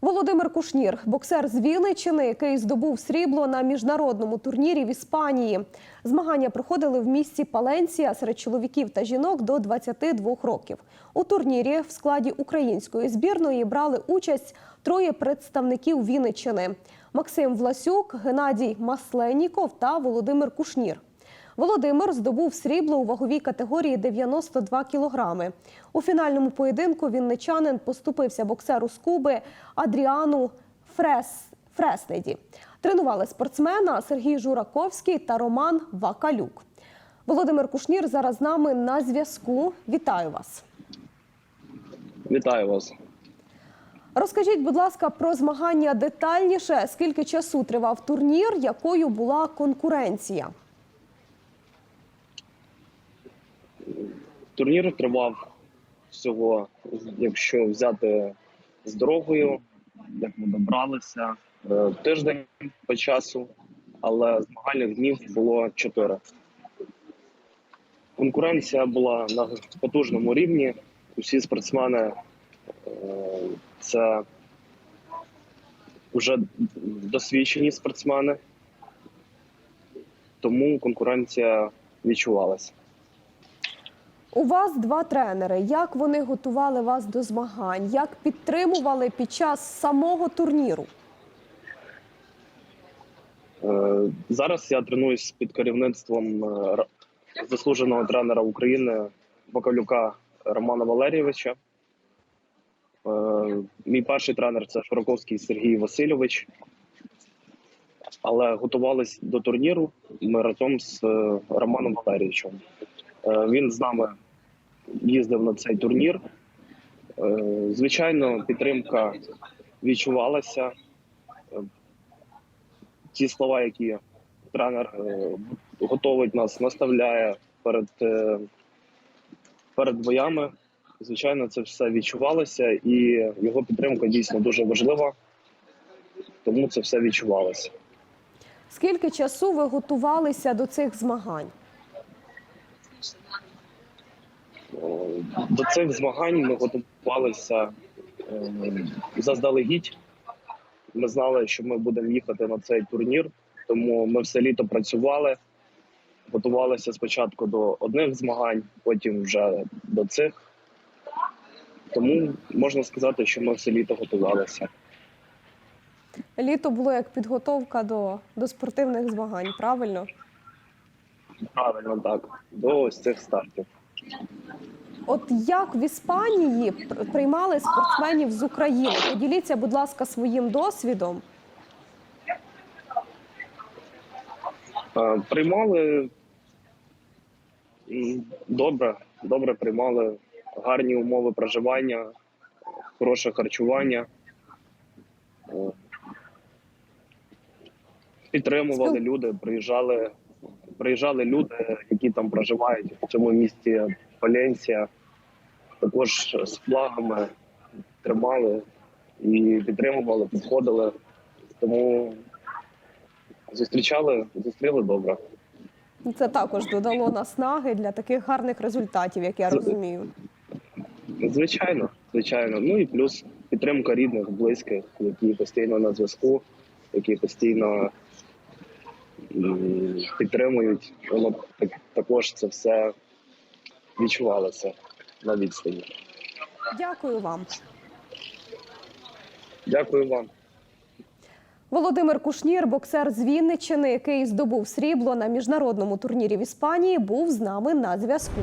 Володимир Кушнір, боксер з Вінниччини, який здобув срібло на міжнародному турнірі в Іспанії. Змагання проходили в місті Паленсія серед чоловіків та жінок до 22 років. У турнірі в складі української збірної брали участь троє представників Вінниччини: Максим Власюк, Геннадій Масленіков та Володимир Кушнір. Володимир здобув срібло у ваговій категорії 92 кілограми. У фінальному поєдинку вінничанин поступився боксеру з Куби Адріану Фрес... Фреснеді. Тренували спортсмена Сергій Жураковський та Роман Вакалюк. Володимир Кушнір зараз з нами на зв'язку. Вітаю вас. Вітаю вас. Розкажіть, будь ласка, про змагання детальніше. Скільки часу тривав турнір, якою була конкуренція? Турнір тривав всього, якщо взяти з дорогою, як ми добралися, е, тиждень по часу, але змагальних днів було чотири. Конкуренція була на потужному рівні. Усі спортсмени е, це вже досвідчені спортсмени, тому конкуренція відчувалася. У вас два тренери. Як вони готували вас до змагань? Як підтримували під час самого турніру? Е, Зараз я тренуюсь під керівництвом е, заслуженого тренера України Бакалюка Романа Валерійовича. Е, Мій перший тренер це Широковський Сергій Васильович. Але готувались до турніру ми разом з Романом Валерійовичем. Е, Він з нами їздив на цей турнір. Е, Звичайно, підтримка відчувалася ті слова, які тренер е, готовить нас, наставляє перед, е, перед боями. Звичайно, це все відчувалося, і його підтримка дійсно дуже важлива, тому це все відчувалося. Скільки часу ви готувалися до цих змагань? До цих змагань ми готувалися е, заздалегідь. Ми знали, що ми будемо їхати на цей турнір, тому ми все літо працювали, готувалися спочатку до одних змагань, потім вже до цих. Тому можна сказати, що ми все літо готувалися. Літо було як підготовка до, до спортивних змагань, правильно? Правильно так, до ось цих стартів. От як в Іспанії приймали спортсменів з України? Поділіться, будь ласка, своїм досвідом. Е, Приймали добре, добре приймали гарні умови проживання, хороше харчування. Е, Підтримували люди, приїжджали, приїжджали люди, які там проживають в цьому місті Паленсія, також з флагами тримали і підтримували, підходили. Тому зустрічали, зустріли добре. Це також додало наснаги для таких гарних результатів, як я розумію. Звичайно, звичайно. Ну і плюс підтримка рідних, близьких, які постійно на зв'язку, які постійно підтримують. Воно так, також це все відчувалося на відстані. Дякую вам. Дякую вам. Володимир Кушнір, боксер з Вінниччини, який здобув срібло на міжнародному турнірі в Іспанії, був з нами на зв'язку.